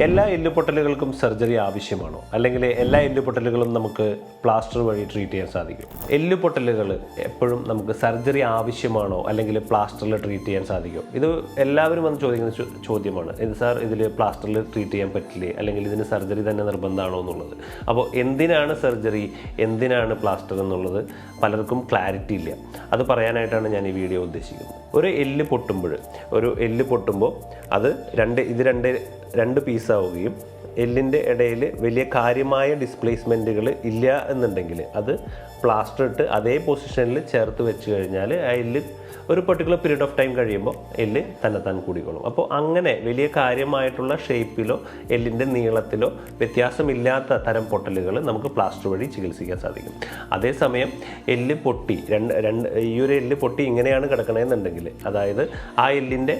എല്ലാ എല്ലുപൊട്ടലുകൾക്കും സർജറി ആവശ്യമാണോ? അല്ലെങ്കിൽ എല്ലാ എല്ലുപൊട്ടലുകളും നമുക്ക് പ്ലാസ്റ്റർ വഴി ട്രീറ്റ് ചെയ്യാൻ സാധിക്കും? എല്ലുപൊട്ടലുകൾ എപ്പോഴും നമുക്ക് സർജറി ആവശ്യമാണോ? അല്ലെങ്കിൽ പ്ലാസ്റ്ററിൽ ട്രീറ്റ് ചെയ്യാൻ സാധിക്കും ഇത് എല്ലാവരും വന്ന് ചോദിക്കുന്ന ചോദ്യമാണ്. ഇത് സാർ ഇതിൽ പ്ലാസ്റ്ററിൽ ട്രീറ്റ് ചെയ്യാൻ പറ്റില്ലേ? അല്ലെങ്കിൽ ഇതിന് സർജറി തന്നെ നിർബന്ധമാണോ എന്നുള്ളത്? അപ്പോൾ എന്തിനാണ് സർജറി? എന്തിനാണ് പ്ലാസ്റ്റർ എന്നുള്ളത്? പലർക്കും ക്ലാരിറ്റി ഇല്ല. അത് പറയാനായിട്ടാണ് ഞാൻ ഈ വീഡിയോ ഉദ്ദേശിക്കുന്നത്. ഒരു എല്ല് പൊട്ടുമ്പോൾ ഒരു എല്ല് പൊട്ടുമ്പോൾ അത് രണ്ട് ഇത് രണ്ട് രണ്ട് പീസാവുകയും എല്ലിന്റെ ഇടയിൽ വലിയ കാര്യമായ ഡിസ്പ്ലേസ്മെന്റുകൾ ഇല്ല എന്നുണ്ടെങ്കിൽ അത് പ്ലാസ്റ്റർ ഇട്ട് അതേ പൊസിഷനിൽ ചേർത്ത് വെച്ച് കഴിഞ്ഞാൽ ആ എല്ല് ഒരു പെർട്ടിക്കുലർ പീരീഡ് ഓഫ് ടൈം കഴിയുമ്പോൾ എല്ല് തന്നെത്താൻ കൂടിക്കോളും. അപ്പോൾ അങ്ങനെ വലിയ കാര്യമായിട്ടുള്ള ഷേപ്പിലോ എല്ലിന്റെ നീളത്തിലോ വ്യത്യാസമില്ലാത്ത തരം പൊട്ടലുകൾ നമുക്ക് പ്ലാസ്റ്റർ വഴി ചികിത്സിക്കാൻ സാധിക്കും. അതേസമയം എല്ല് പൊട്ടി രണ്ട് രണ്ട് ഈ ഒരു എല്ല് പൊട്ടി ഇങ്ങനെയാണ് കിടക്കണമെന്നുണ്ടെങ്കിൽ അതായത് ആ എല്ലിന്റെ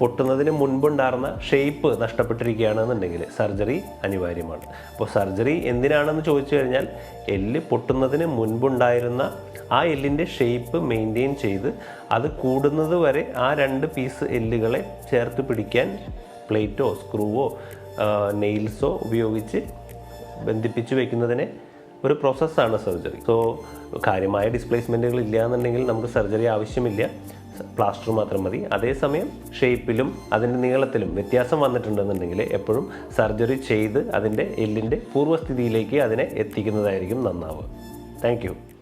പൊട്ടുന്നതിന് മുൻപുണ്ടായിരുന്ന ഷേപ്പ് നഷ്ടപ്പെട്ടിരിക്കുകയാണെന്നുണ്ടെങ്കിൽ സർജറി അനിവാര്യമാണ്. അപ്പോൾ സർജറി എന്തിനാണെന്ന് ചോദിച്ചു കഴിഞ്ഞാൽ എല്ല് പൊട്ടുന്നതിന് മുൻപുണ്ടായിരുന്ന ആ എല്ലിന്റെ ഷേപ്പ് മെയിന്റെയിൻ ചെയ്ത് അത് കൂടുന്നത് വരെ ആ രണ്ട് പീസ് എല്ലുകളെ ചേർത്ത് പിടിക്കാൻ പ്ലേറ്റോ സ്ക്രൂവോ നെയിൽസോ ഉപയോഗിച്ച് ബന്ധിപ്പിച്ച് വെക്കുന്നതിനെ ഒരു പ്രോസസ്സാണ് സർജറി. സോ കാര്യമായ ഡിസ്പ്ലേസ്മെന്റുകൾ ഇല്ല എന്നുണ്ടെങ്കിൽ നമുക്ക് സർജറി ആവശ്യമില്ല. പ്ലാസ്റ്റർ മാത്രം മതി. അതേസമയം ഷേപ്പിലും അതിന്റെ നീളത്തിലും വ്യത്യാസം വന്നിട്ടുണ്ടെന്നുണ്ടെങ്കിൽ എപ്പോഴും സർജറി ചെയ്ത് അതിന്റെ എല്ലിന്റെ പൂർവസ്ഥിതിയിലേക്ക് അതിനെ എത്തിക്കുന്നതായിരിക്കും നന്നാവുക. താങ്ക്